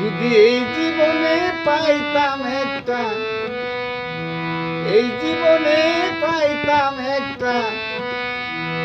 যদি এই জীবনে পাইতাম একটা, এই জীবনে পাইতাম একটা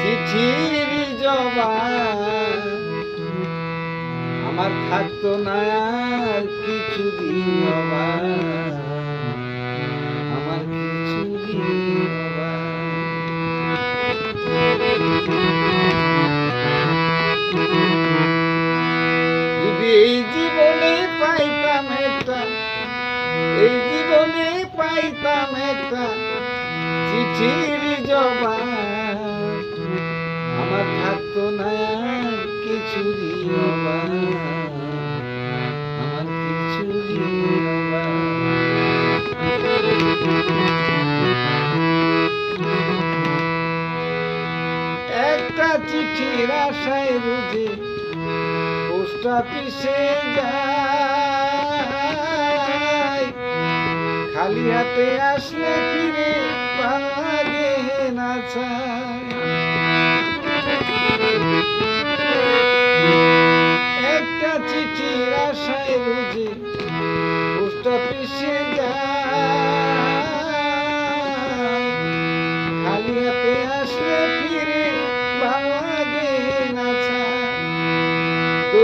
চিঠির জবান আমার থাকতো না কিছু দিন আমার কিছু যদি এই পাইতাম একটা, এই জীবনে পাইতাম একটা চিঠির জবাব। আমার থাকতো না কিছুরই অভাব আমার কিছুরই একটা চিঠির আশায় বুঝি পোস্ট অফিসে যাই খালি হাতে আসলে ফিরে পাগে না চাই একটা চিঠির আশায় বুঝি পোস্ট অফিসে যাই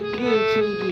কিছু থাকতো না আর কিছু